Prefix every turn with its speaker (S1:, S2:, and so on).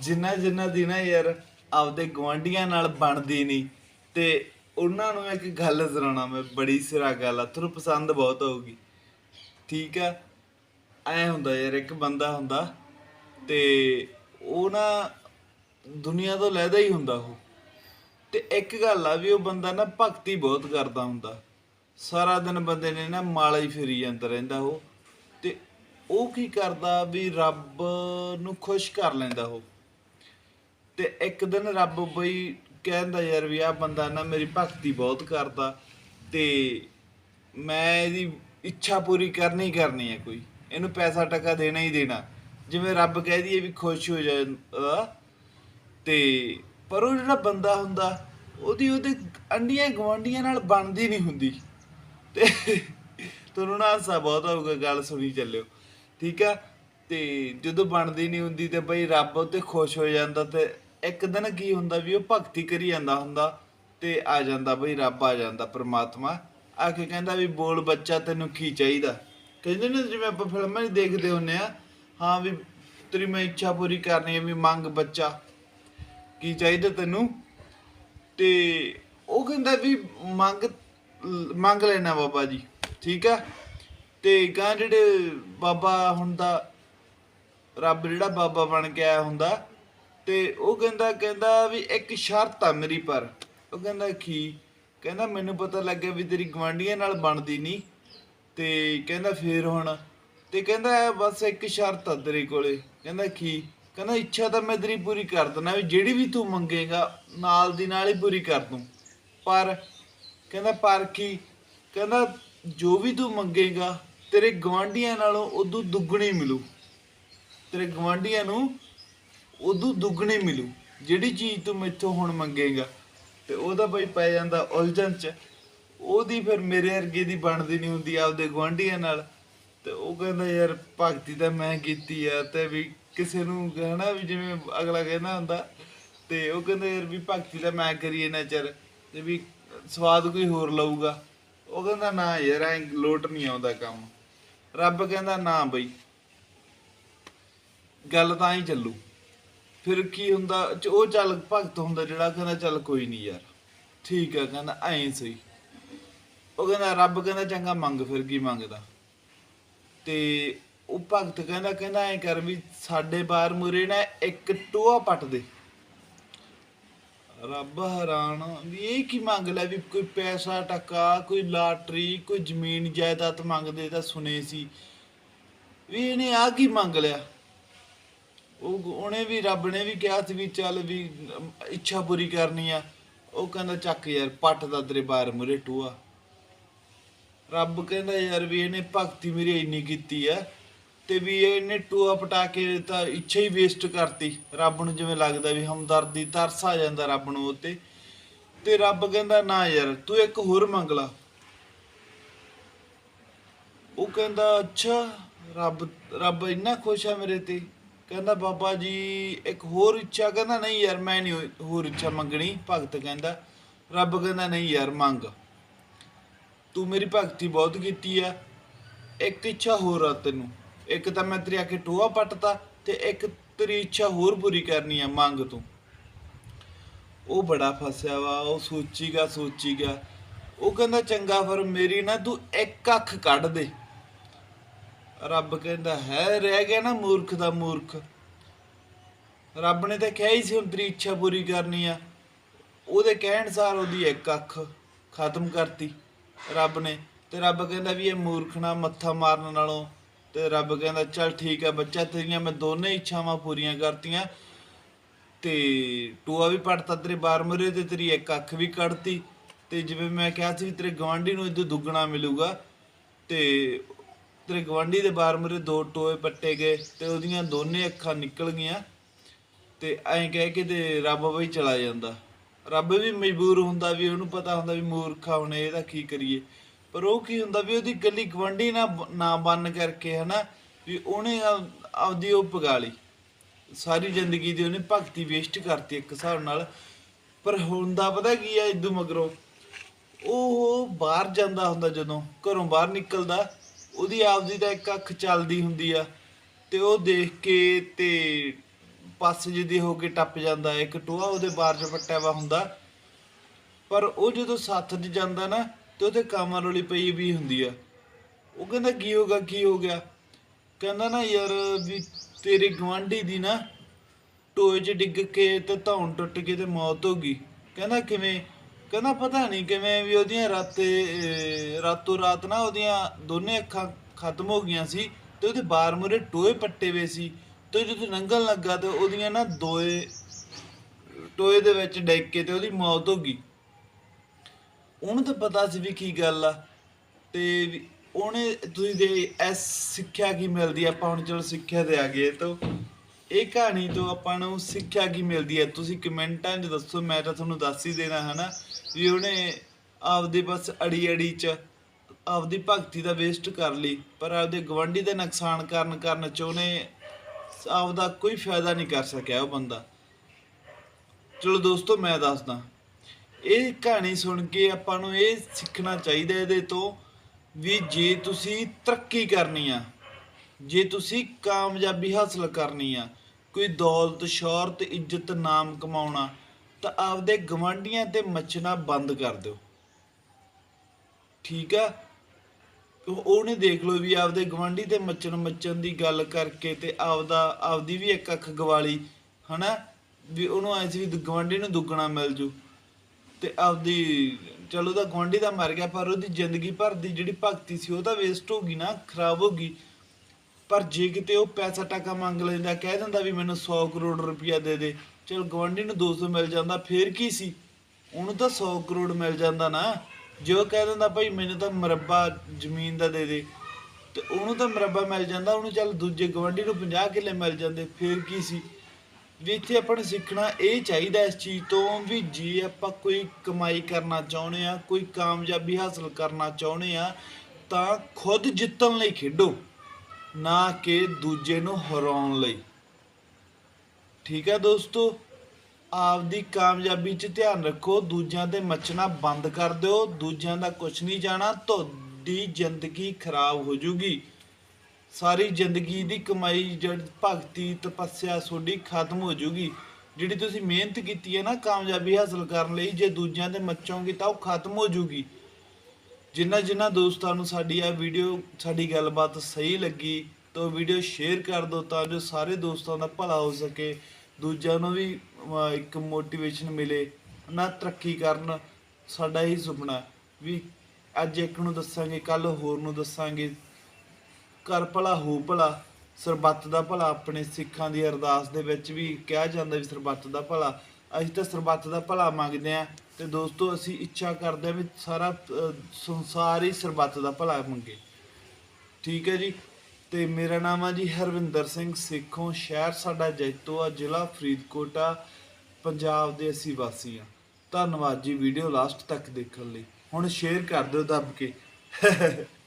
S1: ਜਿੰਨਾ ਜਿੰਨਾ ਦੀ ਨਾ ਯਾਰ ਆਪਦੇ ਗਵਾਂਢੀਆਂ ਨਾਲ ਬਣਦੀ ਨਹੀਂ, ਤੇ ਉਹਨਾਂ ਨੂੰ ਇੱਕ ਗੱਲ ਸੁਣਾਉਣਾ ਮੈਂ, ਬੜੀ ਸਿਰਾ ਗੱਲ ਆ, ਤੁਹਾਨੂੰ ਪਸੰਦ ਬਹੁਤ ਆਊਗੀ ਠੀਕ ਆ? ਐ ਹੁੰਦਾ ਯਾਰ, ਇੱਕ ਬੰਦਾ ਹੁੰਦਾ ਤੇ ਉਹ ਨਾ ਦੁਨੀਆ ਤੋਂ ਲੈਦਾ ਹੀ ਹੁੰਦਾ ਉਹ। ਤੇ ਇੱਕ ਗੱਲ ਆ ਵੀ ਉਹ ਬੰਦਾ ਨਾ ਭਗਤੀ ਬਹੁਤ ਕਰਦਾ ਹੁੰਦਾ। ਸਾਰਾ ਦਿਨ ਬੰਦੇ ਨੇ ਨਾ ਮਾਲਾ ਹੀ ਫੇਰੀ ਜਾਂਦਾ ਰਹਿੰਦਾ ਉਹ। ਤੇ ਉਹ ਕੀ ਕਰਦਾ ਵੀ ਰੱਬ ਨੂੰ ਖੁਸ਼ ਕਰ ਲੈਂਦਾ ਉਹ। ਤੇ ਇੱਕ ਦਿਨ ਰੱਬ ਬਈ ਕਹਿੰਦਾ ਯਾਰ ਵੀ ਆ ਬੰਦਾ ਨਾ ਮੇਰੀ ਭਗਤੀ ਬਹੁਤ ਕਰਦਾ ਤੇ ਮੈਂ ਇਹਦੀ ਇੱਛਾ ਪੂਰੀ ਕਰਨੀ ਕਰਨੀ ਹੈ ਕੋਈ। ਇਹਨੂੰ ਪੈਸਾ ਟਕਾ ਦੇਣਾ ਹੀ ਦੇਣਾ। ਜਿਵੇਂ ਰੱਬ ਕਹਿ ਦਈਏ ਵੀ ਖੁਸ਼ ਹੋ ਜਾਂਦਾ ਤੇ ਪਰ ਉਹ ਜਿਹੜਾ ਬੰਦਾ ਹੁੰਦਾ, ਉਹਦੀ ਉਹਦੇ ਅੰਡੀਆਂ ਗਵਾਂਡੀਆਂ ਨਾਲ ਬਣਦੀ ਨਹੀਂ ਹੁੰਦੀ। ਤੇ ਤੁਹਾਨੂੰ ਨਾ ਹਾਸਾ ਬਹੁਤ ਆਊਗਾ ਗੱਲ ਸੁਣੀ ਚੱਲਿਓ। ਠੀਕ ਆ? ਤੇ ਜਦੋਂ ਬਣਦੀ ਨਹੀਂ ਹੁੰਦੀ ਤੇ ਬਈ ਰੱਬ ਉੱਤੇ ਖੁਸ਼ ਹੋ ਜਾਂਦਾ ਤੇ ਇੱਕ ਦਿਨ ਕੀ ਹੁੰਦਾ ਵੀ ਉਹ ਭਗਤੀ ਕਰੀ ਜਾਂਦਾ ਹੁੰਦਾ ਤੇ ਆ ਜਾਂਦਾ ਬਈ ਰੱਬ ਆ ਜਾਂਦਾ, ਪ੍ਰਮਾਤਮਾ। ਆ ਕੇ ਕਹਿੰਦਾ ਵੀ ਬੋਲ ਬੱਚਾ ਤੈਨੂੰ ਕੀ ਚਾਹੀਦਾ? ਕਹਿੰਦੇ ਨੇ ਜਿਵੇਂ ਆਪਾਂ ਫਿਲਮਾਂ 'ਚ ਦੇਖਦੇ ਹੁੰਨੇ ਆ, ਹਾਂ ਵੀ ਤੇਰੀ ਮੈਂ ਇੱਛਾ ਪੂਰੀ ਕਰਨੀ ਹੈ ਵੀ ਮੰਗ ਬੱਚਾ, ਕੀ ਚਾਹੀਦਾ ਤੈਨੂੰ? ਤੇ ਉਹ ਕਹਿੰਦਾ ਵੀ ਮੰਗ ਮੰਗ ਲੈਣਾ ਬਾਬਾ ਜੀ, ਠੀਕ ਆ? ਤੇ ਗਾਂ ਜਿਹੜੇ ਬਾਬਾ ਹੁੰਦਾ, ਰੱਬ ਜਿਹੜਾ ਬਾਬਾ ਬਣ ਕੇ ਆਇਆ ਹੁੰਦਾ ਤੇ ਉਹ ਕਹਿੰਦਾ ਕਹਿੰਦਾ ਵੀ ਇੱਕ ਸ਼ਰਤ ਆ ਮੇਰੀ ਪਰ। ਉਹ ਕਹਿੰਦਾ ਕੀ? ਕਹਿੰਦਾ ਮੈਨੂੰ ਪਤਾ ਲੱਗਿਆ ਵੀ ਤੇਰੀ ਗਵਾਂਢੀਆਂ ਨਾਲ ਬਣਦੀ ਨਹੀਂ। ਤੇ ਕਹਿੰਦਾ ਫੇਰ ਹੁਣ। ਤੇ ਕਹਿੰਦਾ ਬਸ ਇੱਕ ਸ਼ਰਤ ਆ ਤੇਰੇ ਕੋਲੇ। ਕਹਿੰਦਾ ਕੀ? ਕਹਿੰਦਾ ਇੱਛਾ ਤਾਂ ਮੈਂ ਤੇਰੀ ਪੂਰੀ ਕਰ ਦਿੰਦਾ ਵੀ ਜਿਹੜੀ ਵੀ ਤੂੰ ਮੰਗੇਗਾ, ਨਾਲ ਦੀ ਨਾਲ ਹੀ ਪੂਰੀ ਕਰ ਦੂੰ। ਪਰ, ਕਹਿੰਦਾ ਪਰ ਕੀ? ਕਹਿੰਦਾ ਜੋ ਵੀ ਤੂੰ ਮੰਗੇਗਾ, ਤੇਰੇ ਗਵਾਂਢੀਆਂ ਨਾਲੋਂ ਉਦੋਂ ਦੁੱਗਣੀ ਮਿਲੂ। ਤੇਰੇ ਗਵਾਂਢੀਆਂ ਨੂੰ ਉਦੋਂ ਦੁੱਗਣੀ ਮਿਲੂ। ਜਿਹੜੀ ਚੀਜ਼ ਤੂੰ ਮੈਥੋਂ ਹੁਣ ਮੰਗੇਗਾ। ਤੇ ਉਹਦਾ ਬਈ ਪੈ ਜਾਂਦਾ ਉਲਝਣ ਚ। ਉਹਦੀ ਫਿਰ ਮੇਰੇ ਵਰਗੇ ਦੀ ਬਣਦੀ ਨਹੀਂ ਹੁੰਦੀ ਆਪਦੇ ਗਵਾਂਢੀਆਂ ਨਾਲ। ਤੇ ਉਹ ਕਹਿੰਦਾ ਯਾਰ ਭਗਤੀ ਤਾਂ ਮੈਂ ਕੀਤੀ ਆ। ਤੇ ਵੀ ਕਿਸੇ ਨੂੰ ਕਹਿਣਾ ਵੀ ਜਿਵੇਂ ਅਗਲਾ ਕਹਿੰਦਾ ਹੁੰਦਾ। ਤੇ ਉਹ ਕਹਿੰਦਾ ਯਾਰ ਵੀ ਭਗਤੀ ਤਾਂ ਮੈਂ ਕਰੀਏ ਨਾ ਚਿਰ। ਤੇ ਵੀ ਸਵਾਦ ਕੋਈ ਹੋਰ ਲਊਗਾ। ਉਹ ਕਹਿੰਦਾ ਨਾ ਯਾਰ, ਐ ਲੋਟ ਨਹੀਂ ਆਉਂਦਾ ਕੰਮ। ਰੱਬ ਕਹਿੰਦਾ ਨਾ ਬਈ। ਗੱਲ ਤਾਂ ਹੀ ਚੱਲੂ। ਫਿਰ ਕੀ ਹੁੰਦਾ? ਚ- ਉਹ ਚੱਲ ਭਗਤ ਹੁੰਦਾ ਜਿਹੜਾ ਕਹਿੰਦਾ ਚੱਲ ਕੋਈ ਨਹੀਂ ਯਾਰ। ਠੀਕ ਆ, ਕਹਿੰਦਾ ਐਂ ਸਹੀ। ਉਹ ਕਹਿੰਦਾ ਰੱਬ ਕਹਿੰਦਾ ਚੰਗਾ ਮੰਗ, ਫਿਰ ਕੀ ਮੰਗਦਾ? ਤੇ ਉਹ ਭਗਤ ਕਹਿੰਦਾ ਕਹਿੰਦਾ ਐਂ ਕਰ ਵੀ ਸਾਡੇ ਬਾਰ ਮੁਰੇ ਨਾ ਇੱਕ ਟੋਆ ਪੱਟ ਦੇ। ਰੱਬ ਹੈਰਾਨ ਵੀ ਇਹ ਕੀ ਮੰਗ ਲੈ ਵੀ ਕੋਈ ਪੈਸਾ ਟਕਾ, ਕੋਈ ਲਾਟਰੀ, ਕੋਈ ਜ਼ਮੀਨ ਜਾਇਦਾਦ ਮੰਗਦੇ ਤਾਂ ਸੁਣੇ ਸੀ। ਵੀ ਇਹਨੇ ਆ ਕੀ ਮੰਗ ਲਿਆ? ਉਹ ਉਹਨੇ ਵੀ, ਰੱਬ ਨੇ ਵੀ ਕਿਹਾ ਸੀ ਵੀ ਚੱਲ ਵੀ ਇੱਛਾ ਪੂਰੀ ਕਰਨੀ ਆ। ਉਹ ਕਹਿੰਦਾ, ਚੱਕ ਯਾਰ, ਪੱਟ ਦਾ ਤੇਰੇ ਬਾਰ ਮੁਰੇ ਟੂਆ। ਰੱਬ ਕਹਿੰਦਾ, ਯਾਰ ਵੀ ਇਹਨੇ ਭਗਤੀ ਮੇਰੀ ਇੰਨੀ ਕੀਤੀ ਆ ਤੇ ਵੀ ਇਹਨੇ ਟੂਆ ਪਟਾ ਕੇ ਤਾਂ ਇੱਛਾ ਹੀ ਵੇਸਟ ਕਰਤੀ। ਰੱਬ ਨੂੰ ਜਿਵੇਂ ਲੱਗਦਾ ਵੀ ਹਮਦਰਦੀ ਤਰਸ ਆ ਜਾਂਦਾ ਰੱਬ ਨੂੰ ਉੱਤੇ ਤੇ ਰੱਬ ਕਹਿੰਦਾ, ਨਾ ਯਾਰ, ਤੂੰ ਇੱਕ ਹੋਰ ਮੰਗ ਲਾ। ਉਹ ਕਹਿੰਦਾ, ਅੱਛਾ, ਰੱਬ ਰੱਬ ਇੰਨਾ ਖੁਸ਼ ਆ ਮੇਰੇ ਤੇ। ਕਹਿੰਦਾ ਬਾਬਾ ਜੀ, ਇੱਕ ਹੋਰ ਇੱਛਾ, ਕਹਿੰਦਾ ਨਹੀਂ ਯਾਰ, ਮੈਂ ਨਹੀਂ ਹੋਰ ਇੱਛਾ ਮੰਗਣੀ, ਭਗਤ ਕਹਿੰਦਾ, ਰੱਬ ਕਹਿੰਦਾ ਨਹੀਂ ਯਾਰ, ਮੰਗ। ਤੂੰ ਮੇਰੀ ਭਗਤੀ ਬਹੁਤ ਕੀਤੀ ਆ, ਇੱਕ ਇੱਛਾ ਹੋਰ ਆ ਤੈਨੂੰ। ਇੱਕ ਤਾਂ ਮੈਂ ਤੇਰੀ ਆ ਕੇ ਟੋਆ ਪੱਟਤਾ ਤੇ ਇੱਕ ਤੇਰੀ ਇੱਛਾ ਹੋਰ ਪੂਰੀ ਕਰਨੀ ਆ, ਮੰਗ ਤੂੰ। ਉਹ ਬੜਾ ਫਸਿਆ ਵਾ, ਉਹ ਸੋਚੀਗਾ ਸੋਚੀਗਾ ਉਹ ਕਹਿੰਦਾ, ਚੰਗਾ ਫਿਰ ਮੇਰੀ ਨਾ, ਤੂੰ ਇੱਕ ਅੱਖ ਕੱਢ ਦੇ। ਰੱਬ ਕਹਿੰਦਾ, ਹੈ ਰਹਿ ਗਿਆ ਨਾ ਮੂਰਖ ਦਾ ਮੂਰਖ। ਰੱਬ ਨੇ ਤਾਂ ਕਿਹਾ ਹੀ ਸੀ, ਹੁਣ ਤੇਰੀ ਇੱਛਾ ਪੂਰੀ ਕਰਨੀ ਆ। ਉਹਦੇ ਕਹਿਣ ਸਾਰ ਉਹਦੀ ਇੱਕ ਅੱਖ ਖਤਮ ਕਰਤੀ ਰੱਬ ਨੇ। ਤੇ ਰੱਬ ਕਹਿੰਦਾ ਵੀ ਇਹ ਮੂਰਖ ਨਾ ਮੱਥਾ ਮਾਰਨ ਨਾਲੋਂ, ਤੇ ਰੱਬ ਕਹਿੰਦਾ, ਚੱਲ ਠੀਕ ਆ ਬੱਚਾ, ਤੇਰੀਆਂ ਮੈਂ ਦੋਨੇ ਇੱਛਾਵਾਂ ਪੂਰੀਆਂ ਕਰਤੀਆਂ। ਤੇ ਟੂਆ ਵੀ ਪੜਤਾ ਤੇਰੇ ਬਾਰ ਮੁਰੇ ਤੇ, ਤੇਰੀ ਇੱਕ ਅੱਖ ਵੀ ਕੱਢਤੀ। ਤੇ ਜਿਵੇਂ ਮੈਂ ਕਿਹਾ ਸੀ ਵੀ ਤੇਰੇ ਗਵਾਂਢੀ ਨੂੰ ਇਦੋਂ ਦੁੱਗਣਾ ਮਿਲੂਗਾ। ਤੇ ਤੇਰੇ ਗਵਾਂਢੀ ਦੇ ਬਾਰ ਮੁਰੇ ਦੋ ਟੋਏ ਪੱਟੇ ਗਏ ਤੇ ਉਹਦੀਆਂ ਦੋਨੇ ਅੱਖਾਂ ਨਿਕਲ ਗਈਆਂ ਤੇ ਐਂ ਕਹਿ ਕੇ ਤੇ ਰੱਬ ਵੀ ਚਲਾ ਜਾਂਦਾ। ਰੱਬ ਵੀ ਮਜਬੂਰ ਹੁੰਦਾ ਵੀ ਉਹਨੂੰ ਪਤਾ ਹੁੰਦਾ ਵੀ ਮੂਰਖਾ ਹੁਣ ਇਹਦਾ ਕੀ ਕਰੀਏ। ਪਰ ਉਹ ਕੀ ਹੁੰਦਾ ਵੀ ਉਹਦੀ ਗੱਲੀ ਗਵੰਡੀ ਨਾ ਨਾ ਬੰਨ ਕਰਕੇ ਹਨਾ ਵੀ ਉਹਨੇ ਆਪਦੀ ਉਹ ਪਗਾ ਲਈ। ਸਾਰੀ ਜ਼ਿੰਦਗੀ ਦੀ ਉਹਨੇ ਭਗਤੀ ਵੇਸਟ ਕਰਤੀ ਇੱਕ ਹਿਸਾਬ ਨਾਲ। ਪਰ ਹੁੰਦਾ ਪਤਾ ਕੀ ਆ ਇਦੋਂ ਮਗਰੋਂ? ਉਹ ਬਾਹਰ ਜਾਂਦਾ ਹੁੰਦਾ ਜਦੋਂ, ਘਰੋਂ ਬਾਹਰ ਨਿਕਲਦਾ ਉਹਦੀ ਆਪਦੀ ਤਾਂ ਇੱਕ ਅੱਖ ਚੱਲਦੀ ਹੁੰਦੀ ਆ ਤੇ ਉਹ ਦੇਖ ਕੇ ਤੇ ਪਾਸੇ ਜਿਹਦੀ ਹੋ ਕੇ ਟੱਪ ਜਾਂਦਾ ਇੱਕ ਟੋਆ ਉਹਦੇ ਬਾਹਰ 'ਚ ਪੱਟਿਆ ਵਾ ਹੁੰਦਾ। ਪਰ ਉਹ ਜਦੋਂ ਸੱਥ 'ਚ ਜਾਂਦਾ ਨਾ ਤੇ ਉਹਦੇ ਕਾਮਾਂ ਰੋਲੀ ਪਈ ਵੀ ਹੁੰਦੀ ਆ। ਉਹ ਕਹਿੰਦਾ, ਕੀ ਹੋਗਾ ਕੀ ਹੋ ਗਿਆ? ਕਹਿੰਦਾ ਨਾ ਯਾਰ ਵੀ ਤੇਰੇ ਗਵਾਂਢੀ ਦੀ ਨਾ ਟੋਏ 'ਚ ਡਿੱਗ ਕੇ ਤੇ ਧੌਣ ਟੁੱਟ ਕੇ ਤੇ ਮੌਤ ਹੋ ਗਈ। ਕਹਿੰਦਾ, ਕਿਵੇਂ? ਕਹਿੰਦਾ ਪਤਾ ਨਹੀਂ ਕਿਵੇਂ ਵੀ ਉਹਦੀਆਂ ਰਾਤੇ ਰਾਤੋਂ ਰਾਤ ਨਾ ਉਹਦੀਆਂ ਦੋਨੇ ਅੱਖਾਂ ਖਤਮ ਹੋ ਗਈਆਂ ਸੀ ਤੇ ਉਹਦੇ ਬਾਰ ਮੂਰੇ ਟੋਏ ਪੱਟੇ ਵੇ ਸੀ ਤੇ ਜਦੋਂ ਲੰਘਣ ਲੱਗਾ ਤੇ ਉਹਦੀਆਂ ਨਾ ਦੋਏ, ਟੋਏ ਦੇ ਵਿੱਚ ਡਿੱਗ ਕੇ ਤੇ ਉਹਦੀ ਮੌਤ ਹੋ ਗਈ। ਉਹਨੂੰ ਤਾਂ ਪਤਾ ਸੀ ਵੀ ਕੀ ਗੱਲ ਆ ਤੇ ਵੀ ਉਹਨੇ, ਤੁਸੀਂ ਦੇ ਐਸ ਸਿੱਖਿਆ ਕੀ ਮਿਲਦੀ ਆਪਾਂ ਹੁਣ ਚਲੋ ਸਿੱਖਿਆ ਤੇ ਆ ਗਏ ਤਾਂ ਇਹ ਕਹਾਣੀ ਤੋਂ ਆਪਾਂ ਨੂੰ ਸਿੱਖਿਆ ਕੀ ਮਿਲਦੀ ਹੈ? ਤੁਸੀਂ ਕਮੈਂਟਾਂ 'ਚ ਦੱਸੋ, ਮੈਂ ਤਾਂ ਤੁਹਾਨੂੰ ਦੱਸ ਹੀ ਦੇਣਾ, ਹਨਾ? ਵੀ ਉਹਨੇ ਆਪਦੇ ਬਸ ਅੜੀ ਅੜੀ 'ਚ ਆਪਦੀ ਭਗਤੀ ਦਾ ਵੇਸਟ ਕਰ ਲਈ, ਪਰ ਆਪਦੇ ਗਵੰਡੀ ਦੇ ਨੁਕਸਾਨ ਕਰਨ ਕਰਨ 'ਚ ਉਹਨੇ ਆਪਦਾ ਕੋਈ ਫਾਇਦਾ ਨਹੀਂ ਕਰ ਸਕਿਆ ਉਹ ਬੰਦਾ। ਚਲੋ ਦੋਸਤੋ, ਮੈਂ ਦੱਸਦਾ। ਇਹ ਕਹਾਣੀ ਸੁਣ ਕੇ ਆਪਾਂ ਨੂੰ ਇਹ ਸਿੱਖਣਾ ਚਾਹੀਦਾ ਇਹਦੇ ਤੋਂ ਵੀ ਜੇ ਤੁਸੀਂ ਤਰੱਕੀ ਕਰਨੀ ਆ, ਜੇ ਤੁਸੀਂ ਕਾਮਯਾਬੀ ਹਾਸਲ ਕਰਨੀ ਆ ਕੋਈ ਦੌਲਤ, ਸ਼ੌਹਰਤ ਇੱਜ਼ਤ ਨਾਮ ਕਮਾਉਣਾ, ਤਾਂ ਆਪਦੇ ਗਵਾਂਢੀਆਂ ਤੇ ਮੱਛਣਾ ਬੰਦ ਕਰ ਦਿਓ। ਠੀਕ ਆ? ਉਹਨੇ ਦੇਖ ਲਓ ਵੀ ਆਪਦੇ ਗਵਾਂਢੀ ਤੇ ਮੱਚਣ ਮੱਚਣ ਦੀ ਗੱਲ ਕਰਕੇ ਤੇ ਆਪਦਾ, ਆਪਦੀ ਵੀ ਇੱਕ ਅੱਖ ਗਵਾਲੀ, ਹਨਾ? ਵੀ ਉਹਨੂੰ ਐ ਸੀ ਵੀ ਗਵਾਂਢੀ ਨੂੰ ਦੁੱਗਣਾ ਮਿਲ ਜੂ। ਤੇ ਆਪਦੀ, ਚਲੋ ਉਹਦਾ ਗਵਾਂਢੀ ਦਾ ਮਰ ਗਿਆ, ਪਰ ਉਹਦੀ ਜ਼ਿੰਦਗੀ ਭਰ ਦੀ ਜਿਹੜੀ ਭਗਤੀ ਸੀ ਉਹ ਤਾਂ ਵੇਸਟ ਹੋ ਗਈ ਨਾ, ਖਰਾਬ ਹੋ ਗਈ। ਪਰ ਜੇ ਕਿਤੇ ਉਹ ਪੈਸਾ ਟਾਕਾ ਮੰਗ ਲੈਂਦਾ, ਕਹਿ ਦਿੰਦਾ ਵੀ ਮੈਨੂੰ 100 ਕਰੋੜ ਰੁਪਇਆ ਦੇ ਦੇ, ਚਲ ਗਵਾਂਢੀ ਨੂੰ 200 ਮਿਲ ਜਾਂਦਾ, ਫੇਰ ਕੀ ਸੀ? ਉਹਨੂੰ ਤਾਂ 100 ਕਰੋੜ ਮਿਲ ਜਾਂਦਾ ਨਾ। ਜੇ ਉਹ ਕਹਿ ਦਿੰਦਾ, ਭਾਈ ਮੈਨੂੰ ਤਾਂ ਮਰੱਬਾ ਜ਼ਮੀਨ ਦਾ ਦੇ ਦੇ। ਤੇ ਉਹਨੂੰ ਤਾਂ ਮਰੱਬਾ ਮਿਲ ਜਾਂਦਾ, ਉਹਨੂੰ ਚੱਲ ਦੂਜੇ ਗਵਾਂਢੀ ਨੂੰ 50 ਕਿੱਲੇ ਮਿਲ ਜਾਂਦੇ, ਫੇਰ ਕੀ ਸੀ? ਵੀ ਇੱਥੇ ਆਪਾਂ ਨੂੰ ਸਿੱਖਣਾ ਇਹ ਚਾਹੀਦਾ ਇਸ ਚੀਜ਼ ਤੋਂ ਵੀ ਜੇ ਆਪਾਂ ਕੋਈ ਕਮਾਈ ਕਰਨਾ ਚਾਹੁੰਦੇ ਆ ਕੋਈ ਕਾਮਯਾਬੀ ਹਾਸਲ ਕਰਨਾ ਚਾਹੁੰਦੇ ਆ ਤਾਂ ਖੁਦ ਜਿੱਤਣ ਲਈ ਖੇਡੋ। ਨਾ ਕਿ ਦੂਜੇ ਨੂੰ ਹਰਾਉਣ ਲਈ। ਠੀਕ ਹੈ ਦੋਸਤੋ? ਆਪਦੀ ਕਾਮਯਾਬੀ 'ਚ ਧਿਆਨ ਰੱਖੋ, ਦੂਜਿਆਂ ਤੇ ਮੱਚਣਾ ਬੰਦ ਕਰ ਦਿਓ। ਦੂਜਿਆਂ ਦਾ ਕੁਝ ਨਹੀਂ ਜਾਣਾ, ਤੁਹਾਡੀ ਜ਼ਿੰਦਗੀ ਖਰਾਬ ਹੋ ਜੂਗੀ। ਸਾਰੀ ਜ਼ਿੰਦਗੀ ਦੀ ਕਮਾਈ ਜਦ ਭਗਤੀ, ਤਪੱਸਿਆ ਤੁਹਾਡੀ ਖਤਮ ਹੋ ਜੂਗੀ। ਜਿਹੜੀ ਤੁਸੀਂ ਮਿਹਨਤ ਕੀਤੀ ਹੈ ਨਾ, ਕਾਮਯਾਬੀ ਹਾਸਲ ਕਰਨ ਲਈ, ਜੇ ਦੂਜਿਆਂ ਤੇ ਮੱਚੋਗੇ ਤਾਂ ਉਹ ਖਤਮ ਹੋ ਜੂਗੀ। ਜਿਨ੍ਹਾਂ ਜਿਨ੍ਹਾਂ ਦੋਸਤਾਂ ਨੂੰ ਸਾਡੀ ਇਹ ਵੀਡੀਓ ਸਾਡੀ ਗੱਲਬਾਤ ਸਹੀ ਲੱਗੀ ਤਾਂ ਉਹ ਵੀਡੀਓ ਸ਼ੇਅਰ ਕਰ ਦਿਓ ਤਾਂ ਜੋ ਸਾਰੇ ਦੋਸਤਾਂ ਦਾ ਭਲਾ ਹੋ ਸਕੇ। ਦੂਜਿਆਂ ਨੂੰ ਵੀ ਅਹ, ਇੱਕ ਮੋਟੀਵੇਸ਼ਨ ਮਿਲੇ। ਨਾ ਤਰੱਕੀ ਕਰਨ ਸਾਡਾ ਹੀ ਸੁਪਨਾ ਵੀ ਅੱਜ ਇੱਕ ਨੂੰ ਦੱਸਾਂਗੇ ਕੱਲ ਹੋਰ ਨੂੰ ਦੱਸਾਂਗੇ। ਕਰ ਭਲਾ ਹੋ ਭਲਾ ਸਰਬੱਤ ਦਾ ਭਲਾ ਆਪਣੇ ਸਿੱਖਾਂ ਦੀ ਅਰਦਾਸ ਦੇ ਵਿੱਚ ਵੀ ਕਿਹਾ ਜਾਂਦਾ ਵੀ ਸਰਬੱਤ ਦਾ ਭਲਾ। ਅਸੀਂ ਤਾਂ ਸਰਬੱਤ ਦਾ ਭਲਾ ਮੰਗਦੇ ਆ ਤੇ ਦੋਸਤੋ ਅਸੀਂ ਇੱਛਾ ਕਰਦੇ ਆ ਵੀ ਸਾਰਾ ਅਹ, ਸੰਸਾਰ ਹੀ ਸਰਬੱਤ ਦਾ ਭਲਾ ਮੰਗੇ। ਠੀਕ ਹੈ ਜੀ? ਤੇ ਮੇਰਾ ਨਾਮ ਆ ਜੀ ਹਰਵਿੰਦਰ ਸਿੰਘ ਸੇਖੋਂ। ਸ਼ਹਿਰ ਸਾਡਾ ਜੈਤੋ ਆ ਜ਼ਿਲ੍ਹਾ ਫਰੀਦਕੋਟ ਆ ਪੰਜਾਬ ਦੇ ਅਸੀਂ ਵਾਸੀ ਆ ਧੰਨਵਾਦ ਜੀ ਵੀਡੀਓ ਲਾਸਟ ਤੱਕ ਦੇਖਣ ਲਈ। ਹੁਣ ਸ਼ੇਅਰ ਕਰ ਦਿਓ ਦੱਬ ਕੇ।